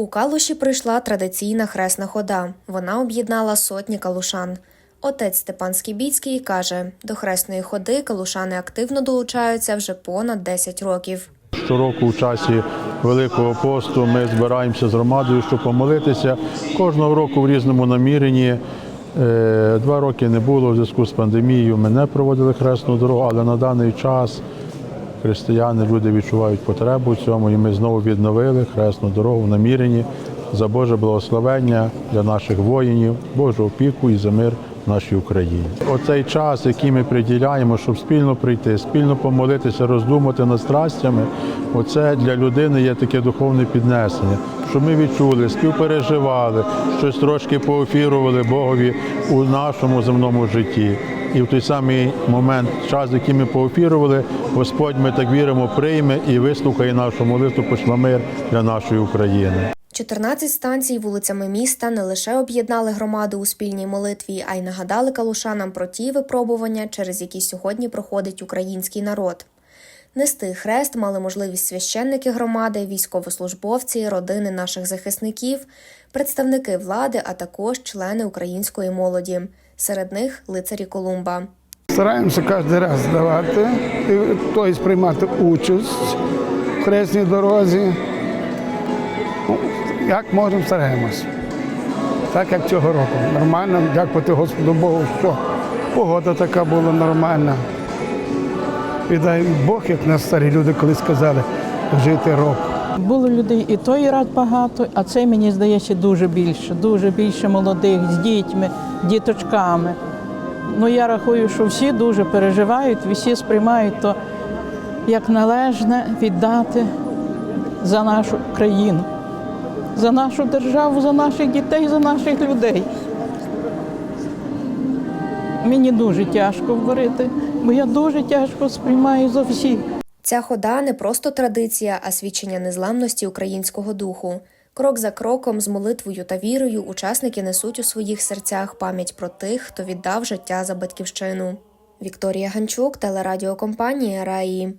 У Калуші прийшла традиційна хресна хода. Вона об'єднала сотні калушан. Отець Степан Скібіцький каже, до хресної ходи калушани активно долучаються вже понад 10 років. Щороку у часі Великого посту ми збираємося з громадою, щоб помолитися. Кожного року в різному наміренні. Е, Два роки не було в зв'язку з пандемією. Ми не проводили хресну дорогу, але на даний час християни, люди відчувають потребу в цьому, і ми знову відновили хресну дорогу в наміренні за Боже благословення для наших воїнів, Божу опіку і за мир в нашій Україні. Оцей час, який ми приділяємо, щоб спільно прийти, спільно помолитися, роздумати над страстями, оце для людини є таке духовне піднесення, щоб ми відчули, співпереживали, щось трошки поофірували Богові у нашому земному житті. І в той самий момент, час, який ми поофірували, Господь, ми так віримо, прийме і вислухає нашу молитву, пошле мир для нашої України. 14 станцій вулицями міста не лише об'єднали громаду у спільній молитві, а й нагадали калушанам про ті випробування, через які сьогодні проходить український народ. Нести хрест мали можливість священники громади, військовослужбовці, родини наших захисників, представники влади, а також члени української молоді. Серед них лицарі Колумба. Стараємося кожен раз давати, тобто приймати участь в хресній дорозі. Ну, Як можемо, стараємось. Так як цього року. Нормально, дякувати Господу Богу, що погода така була нормальна. І дай Бог, як нас старі люди колись сказали, жити року. Було людей і той рад багато, а цей мені здається дуже більше, дуже більше молодих з дітьми, діточками. Ну я рахую, що всі дуже переживають, всі сприймають то як належне віддати за нашу країну, за нашу державу, за наших дітей, за наших людей. Мені дуже тяжко говорити, бо я дуже тяжко сприймаю за всіх. Ця хода не просто традиція, а свідчення незламності українського духу. Крок за кроком, з молитвою та вірою, учасники несуть у своїх серцях пам'ять про тих, хто віддав життя за батьківщину. Вікторія Ганчук, телерадіокомпанія Раї.